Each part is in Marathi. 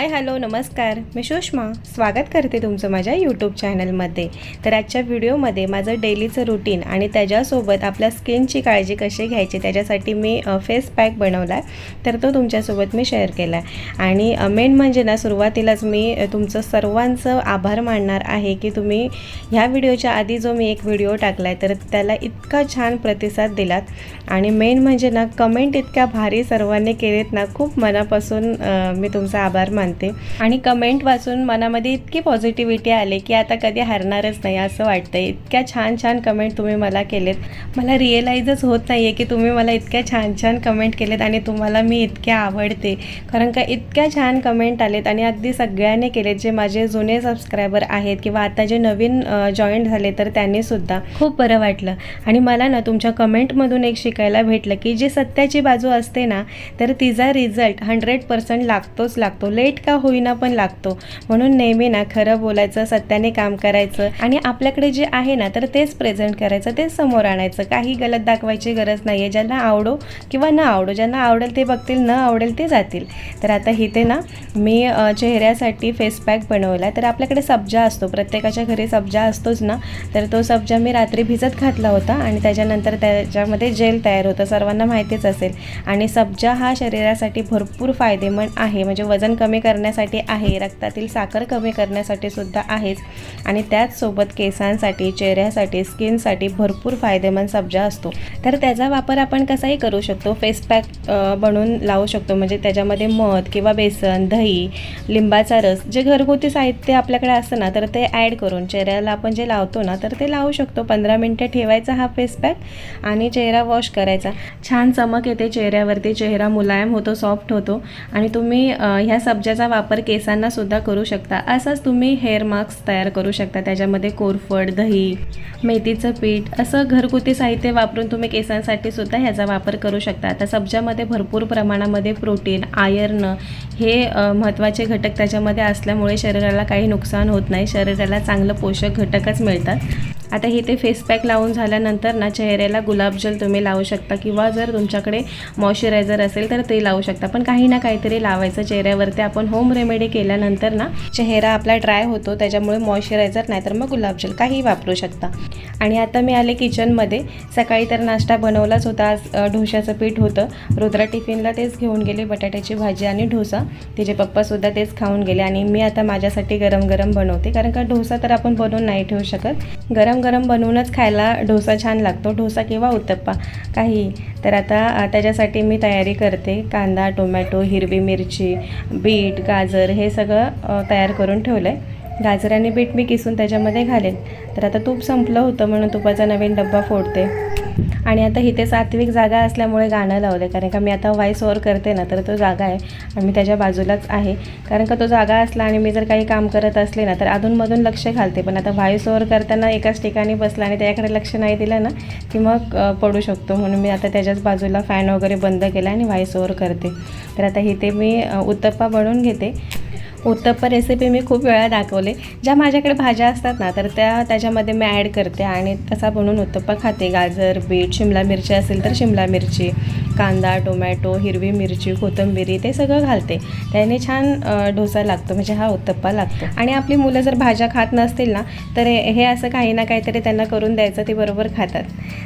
हाय हॅलो नमस्कार. मी सुषमा. स्वागत करते तुमचं माझ्या यूट्यूब चॅनलमध्ये तर आजच्या व्हिडिओमध्ये माझं डेलीचं रुटीन आणि त्याच्यासोबत आपल्या स्किनची काळजी कशी घ्यायची त्याच्यासाठी मी फेस पॅक बनवला आहे तर तो तुमच्यासोबत मी शेअर केला आहे आणि मेन म्हणजे ना सुरुवातीलाच मी तुमचं सर्वांचं आभार मानणार आहे की तुम्ही ह्या व्हिडिओच्या आधी जो मी एक व्हिडिओ टाकला आहे तर त्याला इतका छान प्रतिसाद दिलात. आणि मेन म्हणजे ना कमेंट इतक्या भारी सर्वांनी केलेत ना खूप मनापासून मी तुमचा आभार सांगते. आणि कमेंट वाचून मनामध्ये इतकी पॉझिटिव्हिटी आली की आता कधी हरणारच नाही असं वाटतं इतक्या छान छान कमेंट तुम्ही मला केलेत. मला रिअलाईजच होत नाही आहे की तुम्ही मला इतक्या छान छान कमेंट केलेत आणि तुम्हाला मी इतक्या आवडते. कारण का इतक्या छान कमेंट आलेत आणि अगदी सगळ्यांनी केलेत जे माझे जुने सबस्क्रायबर आहेत किंवा आता जे नवीन जॉईन झाले तर त्यांनीसुद्धा खूप बरं वाटलं. आणि मला ना तुमच्या कमेंटमधून एक शिकायला भेटलं की जी सत्याची बाजू असते ना तर तिचा रिझल्ट हंड्रेड पर्सेंट लागतोच लागतो. लेट का होईना पण लागतो. म्हणून नेहमी ना खरं बोलायचं सत्याने काम करायचं आणि आपल्याकडे जे आहे ना तर तेच प्रेझेंट करायचं तेच समोर आणायचं. काही गलत दाखवायची गरज नाही आहे ज्यांना आवडो किंवा न आवडो ज्यांना आवडेल ते बघतील न आवडेल ते जातील. तर आता इथे ना मी चेहऱ्यासाठी फेस पॅक बनवला आहे तर आपल्याकडे सब्जा असतो. प्रत्येकाच्या घरी सब्जा असतोच ना. तर तो सब्जा मी रात्री भिजत घातला होता आणि त्याच्यानंतर त्याच्यामध्ये जेल तयार होतं. सर्वांना माहितीच असेल. आणि सब्जा हा शरीरासाठी भरपूर फायदेमंद आहे. म्हणजे वजन कमी करण्यासाठी आहे. रक्तातील साखर कमी करण्यासाठी सुद्धा आहेच. आणि त्याचसोबत केसांसाठी चेहऱ्यासाठी स्किनसाठी भरपूर फायदेमंद सब्जा असतो. तर त्याचा वापर आपण कसाही करू शकतो. फेस पॅक बनवून लावू शकतो. म्हणजे त्याच्यामध्ये मध किंवा बेसन दही लिंबाचा रस जे घरगुती साहित्य आपल्याकडे असतं ना तर ते ॲड करून चेहऱ्याला आपण जे लावतो ना तर ते लावू शकतो. पंधरा मिनटं ठेवायचा हा फेस पॅक आणि चेहरा वॉश करायचा. छान चमक येते चेहऱ्यावरती. चेहरा मुलायम होतो सॉफ्ट होतो. आणि तुम्ही ह्या सब्जाचा वापर केसांना सुद्धा करू शकता. असंच तुम्ही हेअर मास्क तयार करू शकता. त्याच्यामध्ये कोरफड दही मेथीचं पीठ असं घरगुती साहित्य वापरून तुम्ही केसांसाठी सुद्धा ह्याचा वापर करू शकता. आता सब्जामध्ये भरपूर प्रमाणामध्ये प्रोटीन आयर्न हे महत्त्वाचे घटक त्याच्यामध्ये असल्यामुळे शरीराला काही नुकसान होत नाही. शरीराला चांगलं पोषक घटकच मिळतात. आता हे ते फेस पॅक लावून झाल्यानंतर ना चेहऱ्याला गुलाबजल तुम्ही लावू शकता किंवा जर तुमच्याकडे मॉइश्चरायझर असेल तर ते लावू शकता. पण काही ना काहीतरी लावायचं चेहऱ्यावरती. आपण होम रेमेडी केल्यानंतर ना चेहरा आपला ड्राय होतो त्याच्यामुळे मॉइश्चरायझर नाही तर मग गुलाबजल काही वापरू शकता. आणि आता मी आले किचनमध्ये सकाळी तर नाश्ता बनवलाच होता. आज ढोशाचं पीठ होतं. रुद्रा टिफिनला तेच घेऊन गेले बटाट्याची भाजी आणि ढोसा तिचे पप्पासुद्धा तेच खाऊन गेले आणि मी आता माझ्यासाठी गरम गरम बनवते. कारण का ढोसा तर आपण बनवून नाही ठेवू शकत. गरम गरम बनवूनच खायला डोसा छान लागतो. डोसा किंवा उत्तप्पा काही. तर आता त्याच्यासाठी मी तयारी करते. कांदा टोमॅटो हिरवी मिरची बीट गाजर हे सगळं तयार करून ठेवलं आहे गाजर आणि बीट मी किसून त्याच्यामध्ये घालेन. तर आता तूप संपलं होतं म्हणून तुपाचा नवीन डब्बा फोडते. आणि आता इथे सात्विक जागा असल्यामुळे गाणं लावलं कारण का मी आता व्हॉइस ओवर करते ना तर तो जागा आहे. आणि मी त्याच्या बाजूलाच आहे. कारण का तो जागा असला आणि मी जर काही काम करत असले ना तर अधूनमधून लक्ष घालते. पण आता व्हॉइस ओवर करताना एकाच ठिकाणी बसला आणि त्याच्याकडे लक्ष नाही दिलं ना की मग पडू शकतो. म्हणून मी आता त्याच्याच बाजूला फॅन वगैरे बंद केला आणि व्हॉइस ओवर करते. तर आता इथे मी उत्तप्पा बनवून घेते. उत्तप्पा रेसिपी मी खूप वेळा दाखवले. ज्या माझ्याकडे भाज्या असतात ना तर त्या त्याच्यामध्ये मी ॲड करते आणि तसा बनवून उत्तप्पा खाते. गाजर बीट शिमला मिरची असेल तर शिमला मिरची कांदा टोमॅटो हिरवी मिरची कोथिंबिरी ते सगळं घालते. त्याने छान डोसा लागतो म्हणजे हा उत्तप्पा लागतो. आणि आपली मुलं जर भाज्या खात नसतील ना तर हे हे असं काही ना काहीतरी त्यांना करून द्यायचं ते बरोबर खातात.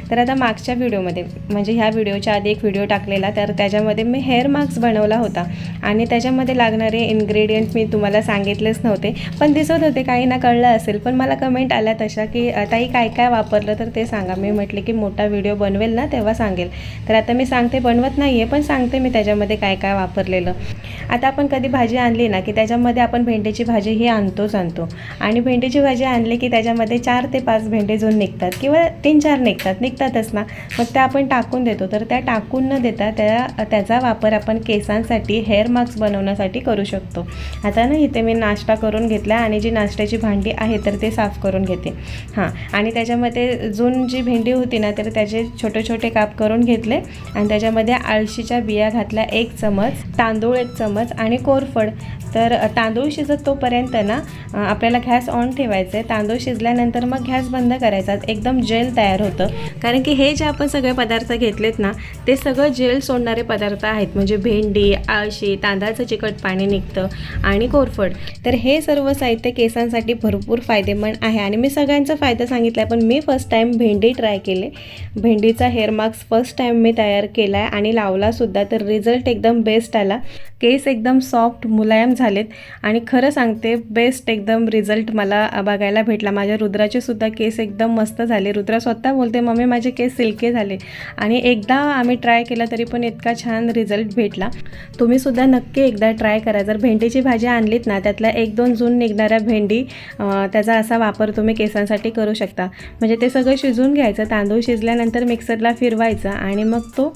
तर आता मागच्या व्हिडिओमध्ये म्हणजे ह्या व्हिडिओच्या आधी एक व्हिडिओ टाकलेला तर त्याच्यामध्ये मी हेअर मास्क बनवला होता. आणि त्याच्यामध्ये लागणारे इन्ग्रेडियंट्स मी तुम्हाला सांगितलेच नव्हते. पण दिसत होते काही ना कळलं असेल. पण मला कमेंट आल्या तशा की ताई काय काय वापरलं तर ते सांगा. मी म्हटले की मोठा व्हिडिओ बनवेल ना तेव्हा सांगेल. तर आता मी सांगते बनवत नाही आहे पण सांगते मी त्याच्यामध्ये काय काय वापरलेलं. आता आपण कधी भाजी आणली ना की त्याच्यामध्ये आपण भेंडीची भाजी ही आणतोच आणतो. आणि भेंडीची भाजी आणली की त्याच्यामध्ये चार ते पाच भेंडे जो निघतात किंवा तीन चार निघतात निघतातच ना. मग त्या आपण टाकून देतो. तर त्या टाकून न देता त्या त्याचा वापर आपण केसांसाठी हेअर मास्क बनवण्यासाठी करू शकतो. आता ना इथे मी नाश्ता करून घेतला आणि जी नाश्त्याची भांडी आहे तर ते साफ करून घेते. हां आणि त्याच्यामध्ये जून जी भेंडी होती ना तर त्याचे छोटे छोटे काप करून घेतले. आणि त्याच्यामध्ये आळशीच्या बिया घातल्या एक चमच तांदूळ एक चमच चम्मच आणि कोरफड. तर तांदूळ शिजत तोपर्यंत ना आपल्याला गॅस ऑन ठेवायचं आहे तांदूळ शिजल्यानंतर मग गॅस बंद करायचा. एकदम जेल तयार होतं. कारण की हे जे आपण सगळे पदार्थ घेतलेत ना ते सगळं जेल सोडणारे पदार्थ आहेत. म्हणजे भेंडी आळशी तांदळाचं चिकट पाणी निघतं आणि कोरफड. तर हे सर्व साहित्य केसांसाठी भरपूर फायदेमंद आहे. आणि मी सगळ्यांचा फायदा सांगितला आहे पण मी फर्स्ट टाईम भेंडी ट्राय केले. भेंडीचा हेअर मास्क फर्स्ट टाईम मी तयार केला आहे आणि लावलासुद्धा तर रिझल्ट एकदम बेस्ट आला. केस एकदम सॉफ्ट मुलायम झालेत. आणि खरं सांगते बेस्ट एकदम रिझल्ट मला बघायला भेटला. माझ्या रुद्राचे सुद्धा केस एकदम मस्त झाले. रुद्रा स्वतः बोलते मम्मी माझे केस सिल्के झाले. आणि एकदा आम्ही ट्राय केला तरी पण इतका छान रिझल्ट भेटला. तुम्ही सुद्धा नक्की एकदा ट्राय करा. जर भेंडीची भाजी आणलीत ना त्यातल्या एक दोन जून निघणाऱ्या भेंडी त्याचा असा वापर तुम्ही केसांसाठी करू शकता. म्हणजे ते सगळं शिजवून घ्यायचं तांदूळ शिजल्यानंतर मिक्सरला फिरवायचा आणि मग तो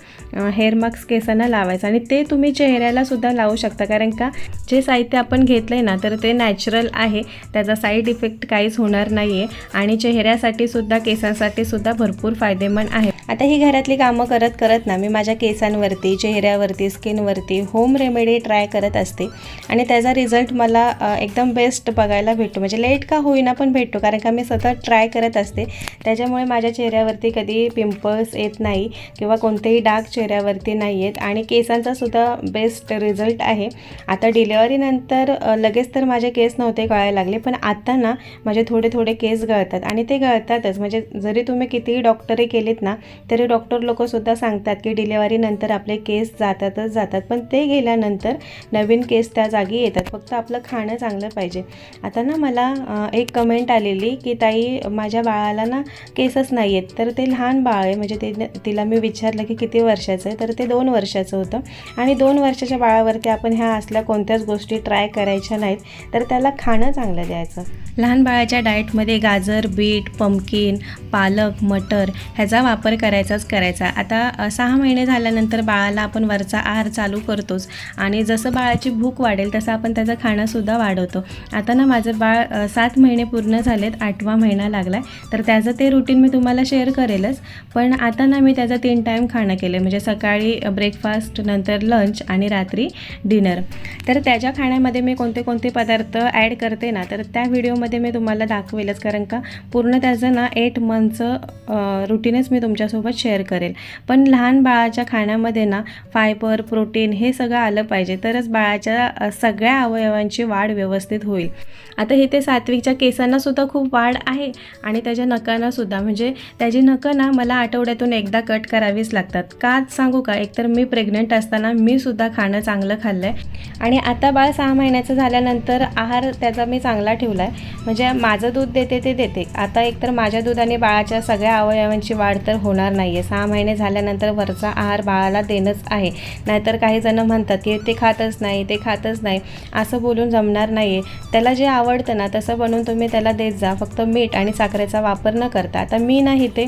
हेअर मास्क केसांना लावायचा. आणि ते तुम्ही चेहऱ्याला सुद्धा लावू शकता. कारण का जे साहित्य आपण घेतलं आहे ना तर ते नॅचरल आहे. त्याचा साईड इफेक्ट काहीच होणार नाही आहे आणि चेहऱ्यासाठी सुद्धा केसांसाठी सुद्धा भरपूर फायदेमंद आहे. आता ही घरातली कामं करत करत ना मी माझ्या केसांवरती चेहऱ्यावरती स्किनवरती होम रेमेडी ट्राय करत असते. आणि त्याचा रिझल्ट मला एकदम बेस्ट बघायला भेटतो. म्हणजे लेट का होईना पण भेटतो. कारण का मी सतत ट्राय करत असते. त्याच्यामुळे माझ्या चेहऱ्यावरती कधी पिंपल्स येत नाही. किंवा कोणतेही डाग चेहऱ्यावरती नाही आहेत आणि केसांचा सुद्धा बेस्ट रिझल्ट आहे. आता डिलेवरीनंतर लगेच तर माझे केस नव्हते गळायला लागले पण आता ना माझे थोडे थोडे केस गळतात आणि ते गळतातच. म्हणजे जरी तुम्ही कितीही डॉक्टरही केलेत ना तरी डॉक्टर लोकंसुद्धा सांगतात की डिलेवरीनंतर आपले केस जातातच जातात. पण ते गेल्यानंतर नवीन केस त्या जागी येतात. फक्त आपलं खाणं चांगलं पाहिजे. आता ना मला एक कमेंट आलेली की ताई माझ्या बाळाला ना केसच नाही आहेत तर ते लहान बाळ आहे. म्हणजे ते तिला मी विचारलं की किती वर्षाचं आहे? तर ते दोन वर्षाचं होतं. आणि दोन वर्षाच्या बाळावरती आपण ह्या असल्या कोणत्याच गोष्टी ट्राय करायच्या नाहीत तर त्याला खाणं चांगलं द्यायचं. लहान बाळाच्या डाएटमध्ये गाजर बीट पमकिन पालक मटर ह्याचा वापर करायचाच करायचा. आता सहा महिने झाल्यानंतर बाळाला आपण वरचा आहार चालू करतोच आणि जसं बाळाची भूक वाढेल तसं आपण त्याचं खाणंसुद्धा वाढवतो. आता ना माझं बाळ सात महिने पूर्ण झालेत आठवा महिना लागला आहे तर त्याचं ते रुटीन मी तुम्हाला शेअर करेलच. पण आता ना मी त्याचं तीन टाईम खाणं केलं म्हणजे सकाळी ब्रेकफास्ट नंतर लंच आणि रात्री डिनर. तर त्याच्या खाण्यामध्ये मी कोणते कोणते पदार्थ ॲड करते ना तर त्या व्हिडिओमध्ये मी तुम्हाला दाखवेलच कारण का पूर्ण त्याचं ना एट मंथचं रुटीनच मी तुमच्यासोबत शेअर करेल. पण लहान बाळाच्या खाण्यामध्ये ना फायबर प्रोटीन हे सगळं आलं पाहिजे तरच बाळाच्या सगळ्या अवयवांची वाढ व्यवस्थित होईल. आता हे ते सात्विकच्या केसांनासुद्धा खूप वाढ आहे आणि त्याच्या नकांनासुद्धा म्हणजे त्याची नकं ना मला आठवड्यातून एकदा कट करावीच लागतात. का सांगू का? एकतर मी प्रेग्नंट असताना मी सुद्धा खाणं चांगलं खा खाल्लं आहे आणि आता बाळ सहा महिन्याचं झाल्यानंतर आहार त्याचा मी चांगला ठेवला आहे म्हणजे माझं दूध देते ते देते. आता एकतर माझ्या दुधाने बाळाच्या सगळ्या अवयवांची वाढ तर होणार नाही आहे सहा महिने झाल्यानंतर वरचा आहार बाळाला देणंच आहे. नाहीतर काही जणं म्हणतात की ते खातच नाही ते खातच नाही. असं बोलून जमणार नाही आहे त्याला जे आवडतं ना तसं बनवून तुम्ही त्याला देत जा. फक्त मीठ आणि साखरेचा वापर न करता. आता मी नाही ते.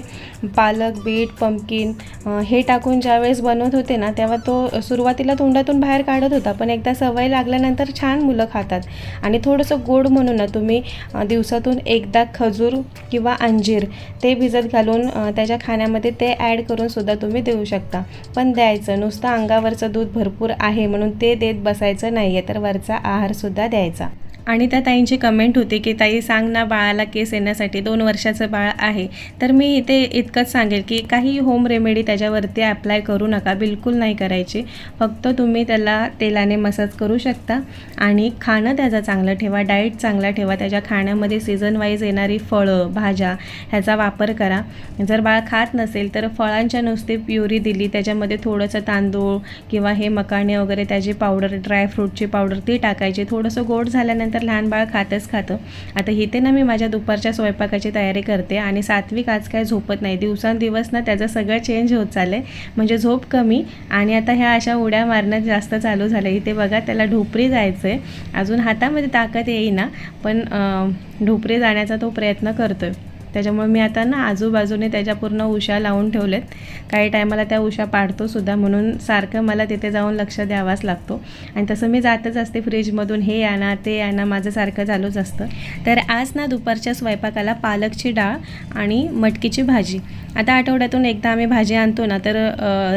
पालक बीट पंपकिन हे टाकून ज्यावेळेस बनवत होते ना तेव्हा तो सुरुवातीला तोंडातून बाहेर काढत होता. पण एकदा सवय लागल्यानंतर छान मुलं खातात. आणि थोडंसं गोड म्हणून ना तुम्ही दिवसातून एकदा खजूर किंवा अंजीर ते भिजत घालून त्याच्या खाण्यामध्ये ते ॲड करूनसुद्धा तुम्ही देऊ शकता. पण द्यायचं नुसतं अंगावरचं दूध भरपूर आहे म्हणून ते देत बसायचं नाही आहे तर वरचा आहारसुद्धा द्यायचा. आणि त्या ताईंची कमेंट होती की ताई सांग ना बाळाला केस येण्यासाठी. दोन वर्षाचं बाळ आहे. तर मी इथे इतकंच सांगेल की काही होम रेमेडी त्याच्यावरती अप्लाय करू नका. बिलकुल नाही करायची. फक्त तुम्ही त्याला तेलाने मसाज करू शकता आणि खाणं त्याचं चांगलं ठेवा. डाएट चांगला ठेवा. त्याच्या खाण्यामध्ये सीझन वाईज येणारी फळं भाज्या ह्याचा वापर करा. जर बाळ खात नसेल तर फळांच्या नुसती प्युरी दिली. त्याच्यामध्ये थोडंसं तांदूळ किंवा हे मकाणे वगैरे त्याची पावडर ड्रायफ्रूटची पावडर ती टाकायची. थोडंसं गोड झाल्यानंतर लहान बाळ खातच खातं. आता इथे ना मी माझ्या दुपारच्या स्वयंपाकाची तयारी करते आणि सात्विक आज काय झोपत नाही. दिवसांदिवस ना त्याचं सगळं चेंज होत चाललं आहे म्हणजे झोप कमी आणि आता ह्या अशा उड्या मारणं जास्त चालू झालं इथे बघा त्याला ढोपरी जायचं आहे अजून हातामध्ये ताकद येईना पण ढोपरी जाण्याचा तो प्रयत्न करतो आहे त्याच्यामुळे मी आता ना आजूबाजूने त्याच्या पूर्ण उशा लावून ठेवलेत. काही टायमाला त्या उशा पाडतो सुद्धा म्हणून सारखं मला तिथे जाऊन लक्ष द्यावाच लागतो. आणि तसं मी जातच असते फ्रीजमधून हे आणा ते आणा माझं सारखं चालूच असतं. तर आज ना दुपारच्या स्वयंपाकाला पालकची डाळ आणि मटकीची भाजी. आता आठवड्यातून एकदा आम्ही भाजी आणतो ना तर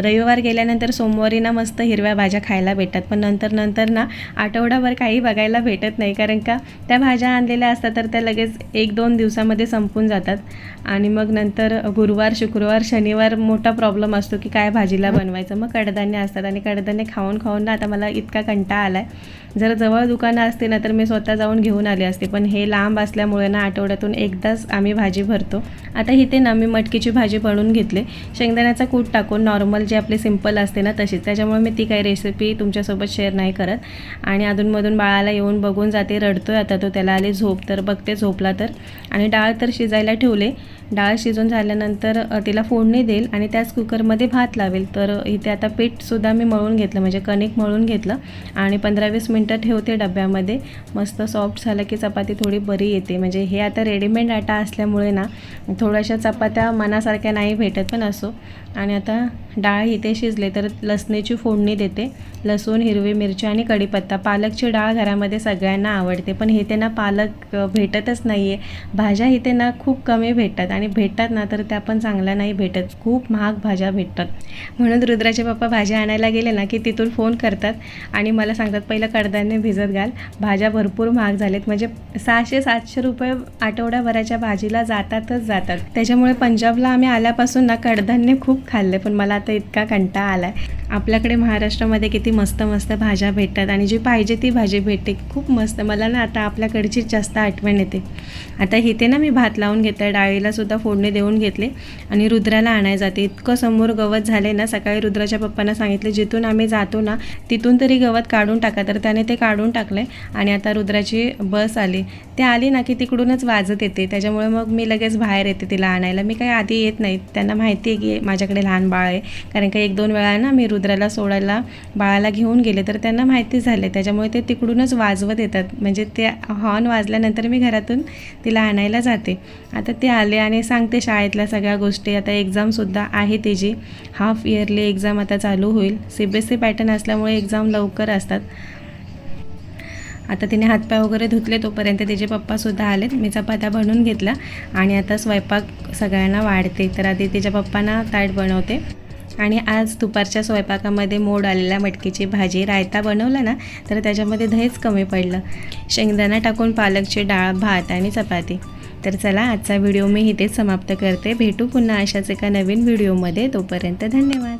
रविवार गेल्यानंतर सोमवारी ना मस्त हिरव्या भाज्या खायला भेटतात. पण नंतर नंतर ना आठवडाभर काही बघायला भेटत नाही. कारण का त्या भाज्या आणलेल्या असतात तर त्या लगेच एक दोन दिवसामध्ये संपून जातात. आणि मग नंतर गुरुवार शुक्रवार शनिवार मोठा प्रॉब्लेम असतो की काय भाजीला बनवायचं? मग कडधान्य असतात आणि कडधान्य खाऊन खाऊन ना आता मला इतका कंटाळा आला आहे जर जवळ दुकानं असते ना तर मी स्वतः जाऊन घेऊन आले असते. पण हे लांब असल्यामुळे ना आठवड्यातून एकदाच आम्ही भाजी भरतो. आता इथे ना मी मटकीची भाजी बनवून घेतले. शेंगदाण्याचा कूट टाकून नॉर्मल जे आपले सिंपल असते ना तशीच. त्याच्यामुळे मी ती काही रेसिपी तुमच्यासोबत शेअर नाही करत. आणि अधूनमधून बाळाला येऊन बघून जाते रडतोय आता तो त्याला आले झोप. तर बघते झोपला तर. आणि डाळ तर शिजायला ठेवले. डाळ शिजून झाल्यानंतर तिला फोडणी देईल आणि त्याच कुकरमध्ये भात लावेल. तर इथे आता पीठसुद्धा मी मळून घेतलं म्हणजे कणिक मळून घेतलं आणि पंधरा वीस मिनटं ठेवते डब्यामध्ये. मस्त सॉफ्ट झालं की चपाती थोडी बरी येते. म्हणजे हे आता रेडीमेड आटा असल्यामुळे ना थोड्याशा चपात्या मनासारख्या नाही भेटत पण असो. आणि आता डाळ इथे शिजले तर लसणीची फोडणी देते. लसूण हिरवी मिरची आणि कढीपत्ता. पालकची डाळ घरामध्ये सगळ्यांना आवडते पण इथे ना पालक भेटतच नाही आहे भाज्या इथे ना खूप कमी भेटतात आणि भेटतात ना तर त्या पण चांगल्या नाही भेटत. खूप महाग भाज्या भेटतात. म्हणून रुद्राचे पप्पा भाज्या आणायला गेले ना की तिथून फोन करतात आणि मला सांगतात पहिलं कडधान्य भिजत घाल. भाज्या भरपूर महाग झालेत. म्हणजे सहाशे सातशे रुपये आठवड्याभराच्या भाजीला जातातच जातात. त्याच्यामुळे पंजाबला आम्ही आल्यापासून ना कडधान्य खूप खाल्ले पण मला आता इतका कंटाळा आला आहे आपल्याकडे महाराष्ट्रामध्ये किती मस्त मस्त भाज्या भेटतात आणि जी पाहिजे ती भाजी भेटते. खूप मस्त. मला ना आता आपल्याकडचीच जास्त आठवण येते. आता इथे ना मी भात लावून घेते डाळीला सुद्धा सुद्धा फोडणे देऊन घेतले आणि रुद्राला आणायला जाते. इतकं समोर गवत झाले ना सकाळी रुद्राच्या पप्पांना सांगितले जिथून आम्ही जातो ना तिथून तरी गवत काढून टाका. तर त्याने ते काढून टाकले आणि आता रुद्राची बस आली. ते आली ना की तिकडूनच वाजत येते. त्याच्यामुळे मग मी लगेच बाहेर येते तिला आणायला. मी काही आधी येत नाही. त्यांना माहिती आहे की माझ्याकडे लहान बाळ आहे. कारण का एक दोन वेळा ना मी रुद्राला सोडायला बाळाला घेऊन गेले तर त्यांना माहिती झाले त्याच्यामुळे ते तिकडूनच वाजवत येतात. म्हणजे ते हॉर्न वाजल्यानंतर मी घरातून तिला आणायला जाते. आता ते आले आणि सांगते शाळेतल्या सगळ्या गोष्टी. आता एक्झामसुद्धा आहे त्याची हाफ इयरली एक्झाम आता चालू होईल. C B S C pattern असल्यामुळे एक्झाम लवकर असतात. आता तिने हातपाय वगैरे धुतले तोपर्यंत तिचे पप्पासुद्धा आलेत. मी चपात्या बनवून घेतला आणि आता स्वयंपाक सगळ्यांना वाढते. तर आधी तिच्या पप्पांना ताट बनवते. आणि आज दुपारच्या स्वयंपाकामध्ये मोड आलेल्या मटकीची भाजी. रायता बनवला ना तर त्याच्यामध्ये दहीच कमी पडलं. शेंगदाणा टाकून पालकची डाळ भात आणि चपाती. तर चला आजचा व्हिडिओ मी इथेच समाप्त करते. भेटू पुन्हा अशाच एका नवीन व्हिडिओमध्ये. तोपर्यंत धन्यवाद.